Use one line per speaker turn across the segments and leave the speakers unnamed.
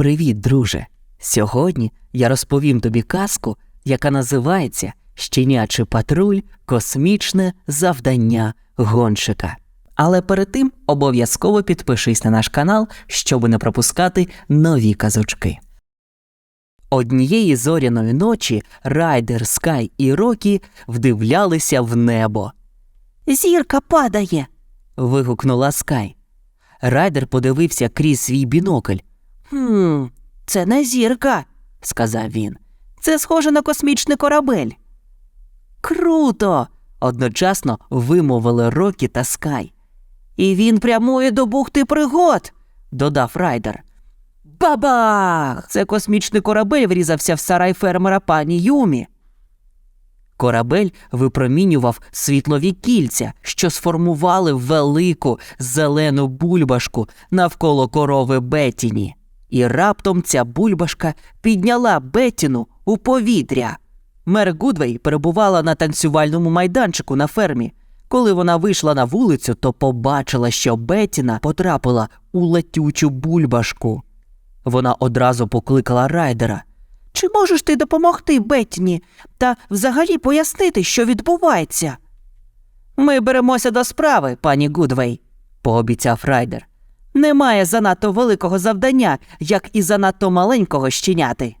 Привіт, друже! Сьогодні я розповім тобі казку, яка називається Щенячий патруль Космічне завдання гонщика. Але перед тим обов'язково підпишись на наш канал, щоб не пропускати нові казочки. Однієї зоряної ночі Райдер, Скай і Рокі вдивлялися в небо. Зірка падає. вигукнула Скай. Райдер подивився крізь свій бінокль. Хм, це не зірка, сказав він. Це схоже на космічний корабель. Круто. одночасно вимовили Рокі та Скай. І він прямує до бухти пригод, додав Райдер. Бабах! Це космічний корабель врізався в сарай фермера пані Юмі. Корабель випромінював світлові кільця, що сформували велику зелену бульбашку навколо корови Бетіні. І раптом ця бульбашка підняла Бетіну у повітря. Мер Гудвей перебувала на танцювальному майданчику на фермі. Коли вона вийшла на вулицю, то побачила, що Бетіна потрапила у летючу бульбашку. Вона одразу покликала райдера. Чи можеш ти допомогти Бетіні та взагалі пояснити, що відбувається? Ми беремося до справи, пані Гудвей, пообіцяв райдер. Немає занадто великого завдання, як і занадто маленького щеняти.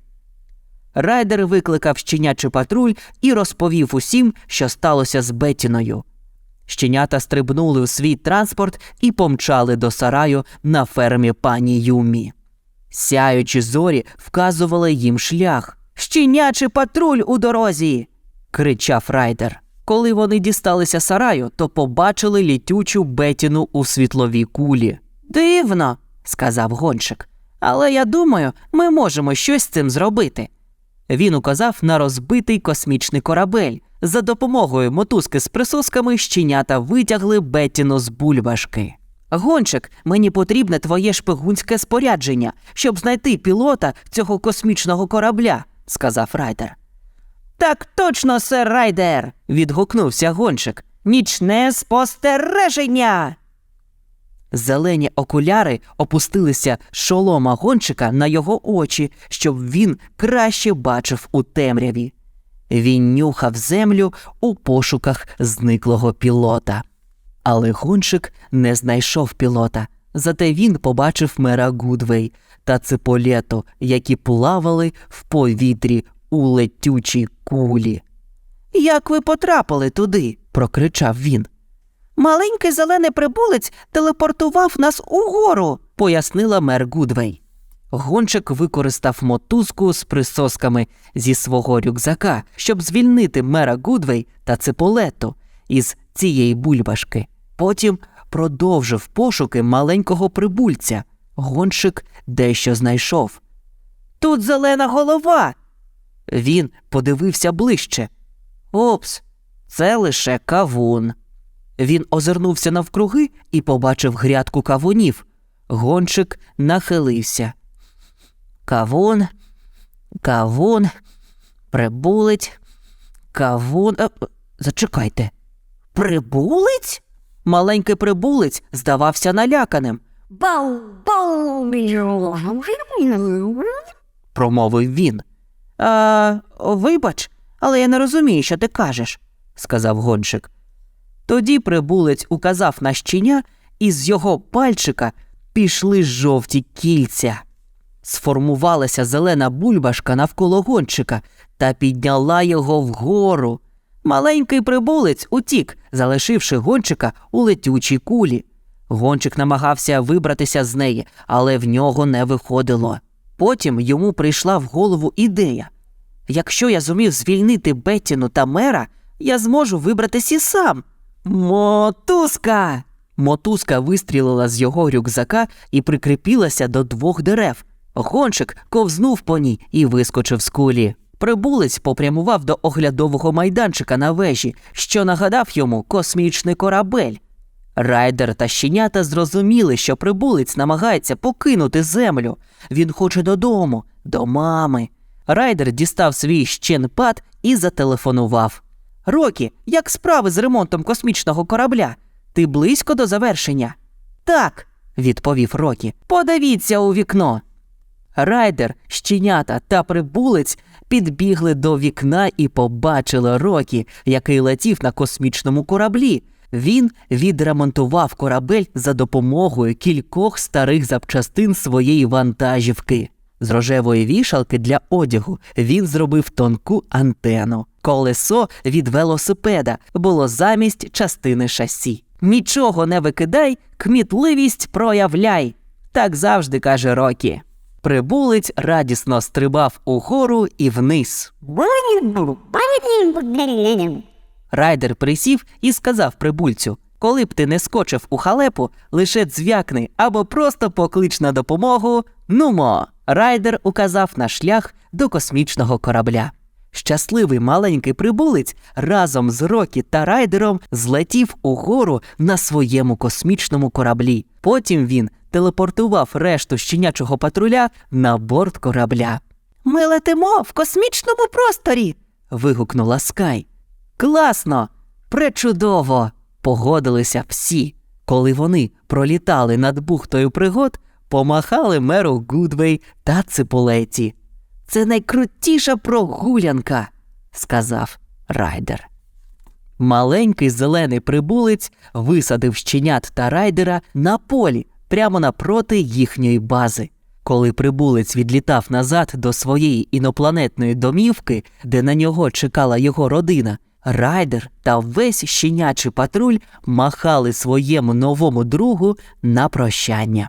Райдер викликав щенячий патруль і розповів усім, що сталося з Бетіною. Щенята стрибнули у свій транспорт і помчали до сараю на фермі пані Юмі. Сяючі зорі вказували їм шлях. Щенячий патруль у дорозі. кричав райдер. Коли вони дісталися сараю, то побачили літючу бетіну у світловій кулі. Дивно, сказав гонщик. Але я думаю, ми можемо щось з цим зробити. Він указав на розбитий космічний корабель. За допомогою мотузки з присосками щенята витягли Бетіну з бульбашки. Гонщик, мені потрібне твоє шпигунське спорядження, щоб знайти пілота цього космічного корабля, сказав райдер. Так точно, сер райдер. відгукнувся гонщик. Нічне спостереження. Зелені окуляри опустилися шолома гонщика на його очі, щоб він краще бачив у темряві. Він нюхав землю у пошуках зниклого пілота. Але гонщик не знайшов пілота, зате він побачив мера Гудвей та Циполєту, які плавали в повітрі у летючій кулі. Як ви потрапили туди? прокричав він. Маленький зелений прибулець телепортував нас угору, пояснила мер Гудвей. Гончик використав мотузку з присосками зі свого рюкзака, щоб звільнити мера Гудвей та Циполету із цієї бульбашки. Потім продовжив пошуки маленького прибульця. Гонщик дещо знайшов. Тут зелена голова. Він подивився ближче. Опс, це лише кавун. Він озирнувся навкруги і побачив грядку кавунів. Гонщик нахилився. Кавун, кавун, прибулець, кавун. Е, зачекайте. Прибулець? Маленький прибулець здавався наляканим.
Бау, бау,
промовив він. А, вибач, але я не розумію, що ти кажеш, сказав гонщик. Тоді прибулець указав на щеня, і з його пальчика пішли жовті кільця. Сформувалася зелена бульбашка навколо гонщика та підняла його вгору. Маленький прибулець утік, залишивши гончика у летючій кулі. Гончик намагався вибратися з неї, але в нього не виходило. Потім йому прийшла в голову ідея якщо я зумів звільнити Беттіну та мера, я зможу вибратися і сам. Мотузка. Мотузка вистрілила з його рюкзака і прикріпілася до двох дерев. Гончик ковзнув по ній і вискочив з кулі. Прибулець попрямував до оглядового майданчика на вежі, що нагадав йому космічний корабель. Райдер та щенята зрозуміли, що прибулець намагається покинути землю. Він хоче додому, до мами. Райдер дістав свій щенпад і зателефонував. Рокі, як справи з ремонтом космічного корабля? Ти близько до завершення? Так, відповів Рокі. Подивіться у вікно. Райдер, щенята та прибулець підбігли до вікна і побачили Рокі, який летів на космічному кораблі. Він відремонтував корабель за допомогою кількох старих запчастин своєї вантажівки. З рожевої вішалки для одягу він зробив тонку антену. Колесо від велосипеда було замість частини шасі. Нічого не викидай, кмітливість проявляй. Так завжди каже Рокі. Прибулець радісно стрибав угору і вниз. Райдер присів і сказав прибульцю: коли б ти не скочив у халепу, лише дзвякни або просто поклич на допомогу. Нумо. Райдер указав на шлях до космічного корабля. Щасливий маленький прибулець разом з Рокі та Райдером злетів угору на своєму космічному кораблі. Потім він телепортував решту щенячого патруля на борт корабля. Ми летимо в космічному просторі. вигукнула Скай. Класно! Пречудово! погодилися всі. Коли вони пролітали над бухтою пригод, помахали меру Гудвей та Ципулеті. Це найкрутіша прогулянка, сказав Райдер. Маленький зелений прибулець висадив щенят та райдера на полі прямо напроти їхньої бази. Коли прибулець відлітав назад до своєї інопланетної домівки, де на нього чекала його родина, райдер та весь щенячий патруль махали своєму новому другу на прощання.